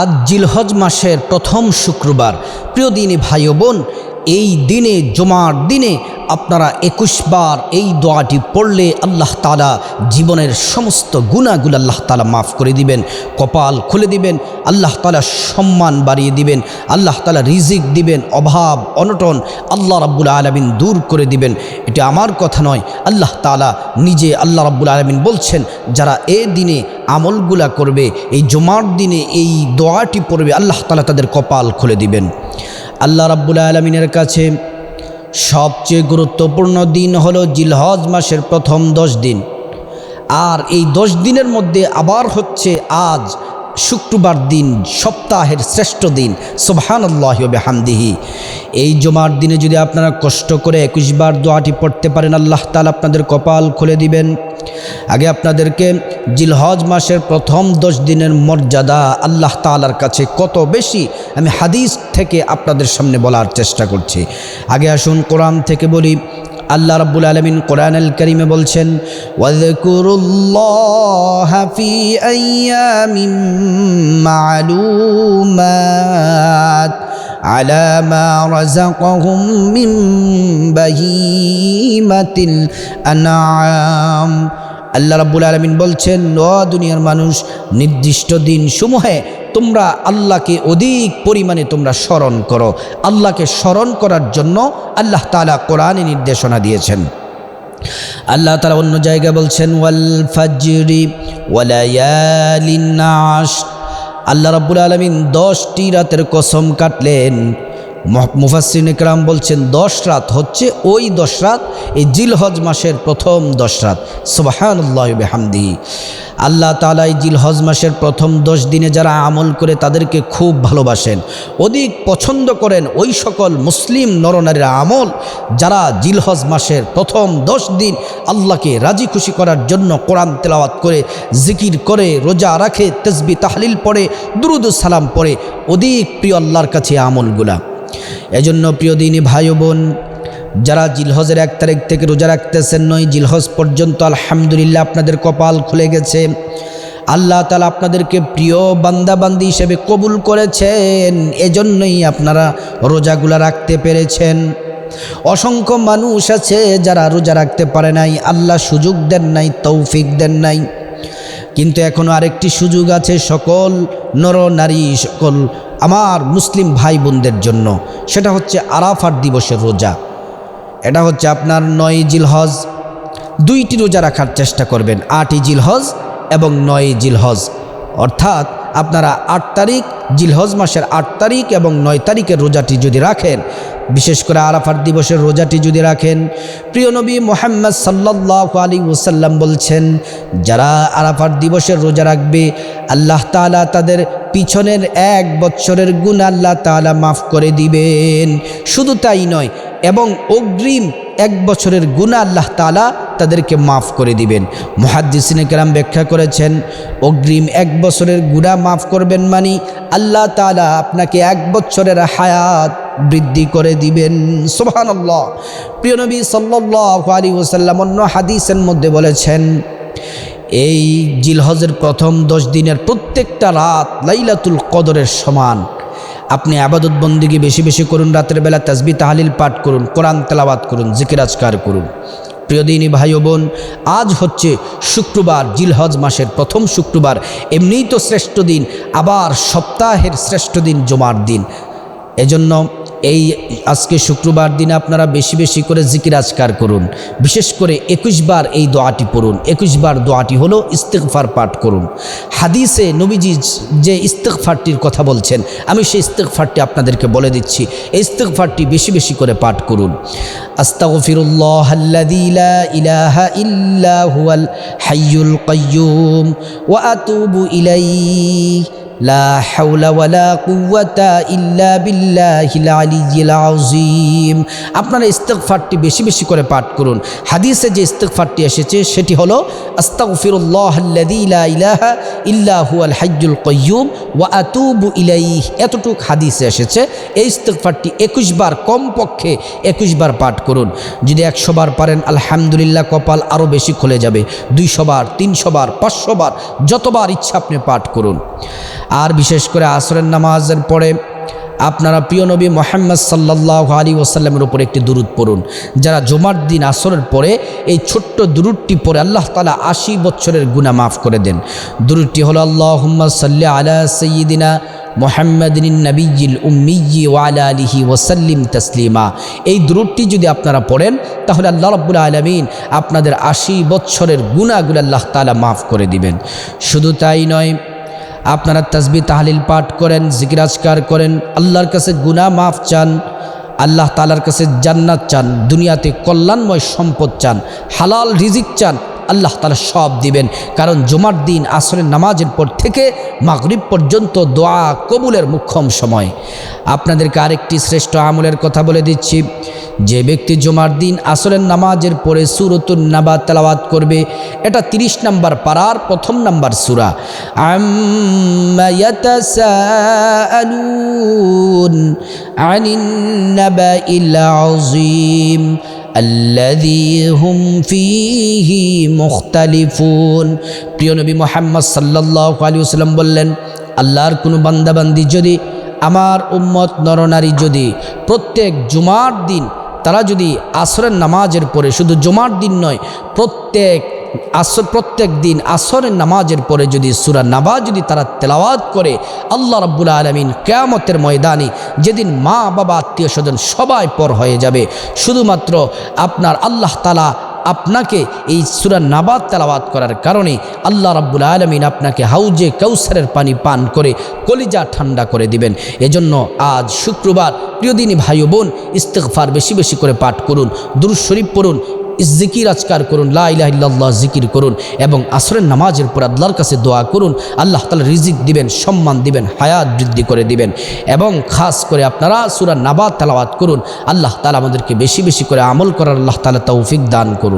আজ জিলহজ মাসের প্রথম শুক্রবার। প্রিয় দিনী ভাই বোন, এই দিনে, জমার দিনে আপনারা একুশ বার এই দোয়াটি পড়লে আল্লাহ তালা জীবনের সমস্ত গুণাগুলো আল্লাহ তালা মাফ করে দিবেন, কপাল খুলে দিবেন, আল্লাহ তালা সম্মান বাড়িয়ে দিবেন, আল্লাহ তালা রিজিক দিবেন, অভাব, অনটন আল্লাহ রাব্বুল আলমিন দূর করে দিবেন। এটা আমার কথা নয়, আল্লাহ তালা নিজে আল্লাহ রাব্বুল আলমিন বলছেন, যারা এ দিনে আমলগুলা করবে, এই জমার দিনে এই দোয়াটি পড়বে, আল্লাহ তালা তাদের কপাল খুলে দিবেন। আল্লাহ রাব্বুল আলমিনের কাছে সবচেয়ে গুরুত্বপূর্ণ দিন হলো জিলহজ মাসের প্রথম দশ দিন। আর এই দশ দিনের মধ্যে আবার হচ্ছে আজ শুক্রবার দিন, সপ্তাহের শ্রেষ্ঠ দিন সোবহানাল্লাহবে হামদিহি এই জমার দিনে যদি আপনারা কষ্ট করে একুশবার দোয়াটি পড়তে পারেন, আল্লাহ তালা আপনাদের কপাল খুলে দিবেন। আগে আপনাদেরকে জিলহজ মাসের প্রথম দশ দিনের মর্যাদা আল্লাহ তালার কাছে কত বেশি, আমি হাদিস থেকে আপনাদের সামনে বলার চেষ্টা করছি। আগে আসুন কোরআন থেকে বলি, আল্লাহ রাব্বুল আলামিন কোরআন আল করিমে বলছেন, ওয়াযকুরুল্লাহা ফি আইয়ামিম মা'লুমাত আলা মা আল্লাহ রাব্বুল আলমিন বলছেন, ও দুনিয়ার মানুষ, নির্দিষ্ট দিন সমূহে তোমরা আল্লাহকে অধিক পরিমাণে তোমরা স্মরণ করো। আল্লাহকে স্মরণ করার জন্য আল্লাহ তালা কোরআনে নির্দেশনা দিয়েছেন। আল্লাহ তালা অন্য জায়গায় বলছেন, ওয়াল ফাজরি ওয়ালায়ালিন আল্লাহ রাব্বুল আলমিন দশটি রাতের কসম কাটলেন। মুফাসিন ইকরাম বলছেন, দশ রাত হচ্ছে ওই দশ রাত, এই জিলহজ মাসের প্রথম দশ রাত। সুবাহানুল্লাহ হামদি আল্লাহ তালা এই জিলহজ মাসের প্রথম দশ দিনে যারা আমল করে তাদেরকে খুব ভালোবাসেন। অধিক পছন্দ করেন ওই সকল মুসলিম নরনারীর আমল, যারা জিলহজ মাসের প্রথম দশ দিন আল্লাহকে রাজি খুশি করার জন্য কোরআন তেলাওয়াত করে, জিকির করে, রোজা রাখে তসবি তাহলিল পড়ে, দুরুদ সালাম পড়ে, অধিক প্রিয় আল্লাহর কাছে আমলগুলা। এজন্য প্রিয় দিনী ভাই বোন, যারা জিলহজের এক তারিখ থেকে রোজা রাখতেছেন নয়, জিলহজ পর্যন্ত আলহামদুলিল্লাহ আপনাদের কপাল খুলে গেছে। আল্লাহ তালা আপনাদেরকে প্রিয় বান্দাবান্দি হিসেবে কবুল করেছেন, এজন্যই আপনারা রোজাগুলা রাখতে পেরেছেন। অসংখ্য মানুষ আছে যারা রোজা রাখতে পারে নাই, আল্লাহ সুযোগ দেন নাই, তৌফিক দেন নাই। কিন্তু এখনও আরেকটি সুযোগ আছে, সকল নর, নারী, সকল আমার মুসলিম ভাই বোনদের জন্য সেটা হচ্ছে আরাফার দিবসের রোজা। এটা হচ্ছে আপনার নয় জিলহজ। দুইটি রোজা রাখার চেষ্টা করবেন, আটই জিলহজ এবং নয় জিলহজ। অর্থাৎ আপনারা আট তারিখ, জিলহজ মাসের আট তারিখ এবং নয় তারিখের রোজাটি যদি রাখেন, বিশেষ করে আরাফার দিবসের রোজাটি যদি রাখেন, প্রিয় নবী মোহাম্মদ সাল্লাহ আলী ওসাল্লাম বলছেন, যারা আরাফার দিবসের রোজা রাখবে, আল্লাহ তালা তাদের পিছনের এক বৎসরের গুণ আল্লাহ তালা মাফ করে দিবেন। শুধু তাই নয়, এবং অগ্রিম এক বছরের গুণা আল্লাহ তালা তাদেরকে মাফ করে দিবেন। মহাদ্দিসিনে কেরাম ব্যাখ্যা করেছেন, অগ্রিম এক বছরের গুণা মাফ করবেন মানি আল্লাহ তালা আপনাকে এক বছরের হায়াত বৃদ্ধি করে দিবেন। সোহানল্লাহ প্রিয় নবী সাল্লাহ আলী ওসাল্লাম অন্য হাদিসের মধ্যে বলেছেন এই জিলহজের প্রথম দশ দিনের প্রত্যেকটা রাত লাইলাতুল কদরের সমান। আপনি আবাদত বন্দিকে বেশি বেশি করুন, রাতের বেলা তাজবি তাহালিল পাঠ করুন, কোরআন তেলাবাদ করুন জিকিরাজকার করুন। প্রিয় দিনী ভাই বোন, আজ হচ্ছে শুক্রবার, জিলহজ মাসের প্রথম শুক্রবার। এমনিই তো শ্রেষ্ঠ দিন, আবার সপ্তাহের শ্রেষ্ঠ দিন জমার দিন। এজন্য এই আজকে শুক্রবার দিনে আপনারা বেশি বেশি করে জিকির আজকার করুন। বিশেষ করে একুশবার এই দোয়াটি পড়ুন। একুশবার দোয়াটি হলো ইস্তেকফার পাঠ করুন। হাদিসে নবীজি যে ইস্তেকফারটির কথা বলছেন, আমি সেই ইস্তেকফারটি আপনাদেরকে বলে দিচ্ছি। এই ইস্তেকফারটি বেশি বেশি করে পাঠ করুন। আস্তাগফিরুল্লাহ ইলাহা হাইয়ুল ইলাইহি। লা হাওলা ওয়ালা কুওয়াতা ইল্লা বিল্লাহিল আলিয়্যিল আযীম। আপনারা ইস্তেগফারটি বেশি বেশি করে পাঠ করুন। হাদিসে যে ইস্তেগফারটি এসেছে, সেটি হলো আস্তাগফিরুল্লাহ আল্লাযী লা ইলাহা ইল্লা হুয়াল হাইয়ুল কাইয়্যুম ওয়া আতুবু ইলাইহি। এতটুক হাদিসে এসেছে, এই ইস্তেগফারটি 21 বার কমপক্ষে 21 বার পাঠ করুন। যদি 100 বার পারেন, আলহামদুলিল্লাহ কপাল আরও বেশি খুলে যাবে। 200 বার 300 বার 500 বার, যতবার ইচ্ছা আপনি পাঠ করুন। আর বিশেষ করে আসরের নামাজের পরে আপনারা প্রিয় নবী মোহাম্মদ সাল্লাহ আলী ওসাল্লামের উপর একটি দুরুদ পড়ুন। যারা জমার দিন আসরের পরে এই ছোট্ট দুরুদটি পরে আল্লাহ তালা আশি বছরের গুণা মাফ করে দেন। দুরুদটি হলো আল্লাহ সাল্লাহ আলা সঈদিনা মোহাম্মদিন নবীল উম্মিজি ওয়ালা আলিহি ওসাল্লিম তসলিমা। এই দুরুদটি যদি আপনারা পড়েন, তাহলে আল্লাহ রব্বুল আলমিন আপনাদের আশি বছরের গুণাগুলো আল্লাহ তালা মাফ করে দিবেন। শুধু তাই নয় আপনারা তসবি তাহলিল পাঠ করেন জিকিরাজকার করেন, আল্লাহর কাছে গুনাহ মাফ চান, আল্লাহ তালার কাছে জান্নাত চান, দুনিয়াতে কল্যাণময় সম্পদ চান, হালাল রিজিক চান আল্লাহ তালা সব দিবেন। কারণ জুমার দিন, আসরের নামাজের পর থেকে মাগরিব পর্যন্ত দোয়া কবুলের মুখ্যম সময়। আপনাদেরকে আরেকটি শ্রেষ্ঠ আমলের কথা বলে দিচ্ছি। যে ব্যক্তি জুমার দিন, আসরের নামাজের পরে সুরতুন নাবা তেলাওয়াত করবে, এটা ৩০ নাম্বার পাড়ার প্রথম নাম্বার সুরা। আনিন আল্লাদি হুম ফিহি মুখতালিফুন প্রিয় নবী মোহাম্মদ সাল্লাহ আলী সাল্লাম বললেন, আল্লাহর কোনো বান্দাবান্দি যদি, আমার উম্মত নরনারী যদি প্রত্যেক জুমার দিন, তারা যদি আসরের নামাজের পরে শুধু জুমার দিন নয়, প্রত্যেক আসর প্রত্যেক দিন আসরের নামাজের পরে যদি সুরা নাবা যদি তারা তেলাওয়াত করে, আল্লাহ রাব্বুল আলমিন কেয়ামতের ময়দানে যেদিন মা, বাবা, আত্মীয় স্বজন সবাই পর হয়ে যাবে। শুধুমাত্র আপনার আল্লাহ তালা আপনাকে এই সুরা নাবাদ তেলাওয়াত করার কারণে আল্লাহ রাব্বুল আলমিন আপনাকে হাউজে কৌসারের পানি পান করে, কলিজা ঠান্ডা করে দিবেন। এজন্য আজ শুক্রবার প্রিয়দিনী ভাই বোন ইস্তেকফার বেশি বেশি করে পাঠ করুন, দুরুদ শরীফ পড়ুন জিকির আজকার করুন, লা ইলাহা ইল্লাল্লাহ জিকির করুন এবং আসরের নামাজের পর আল্লাহর কাছে দোয়া করুন, আল্লাহ তালা রিজিক দিবেন, সম্মান দিবেন, হায়াত বৃদ্ধি করে দিবেন এবং খাস করে আপনারা সুরা নাবাদ তালাওয়াত করুন, আল্লাহ তালা আমাদেরকে বেশি বেশি করে আমল করার আল্লাহ তালা তৌফিক দান করুন।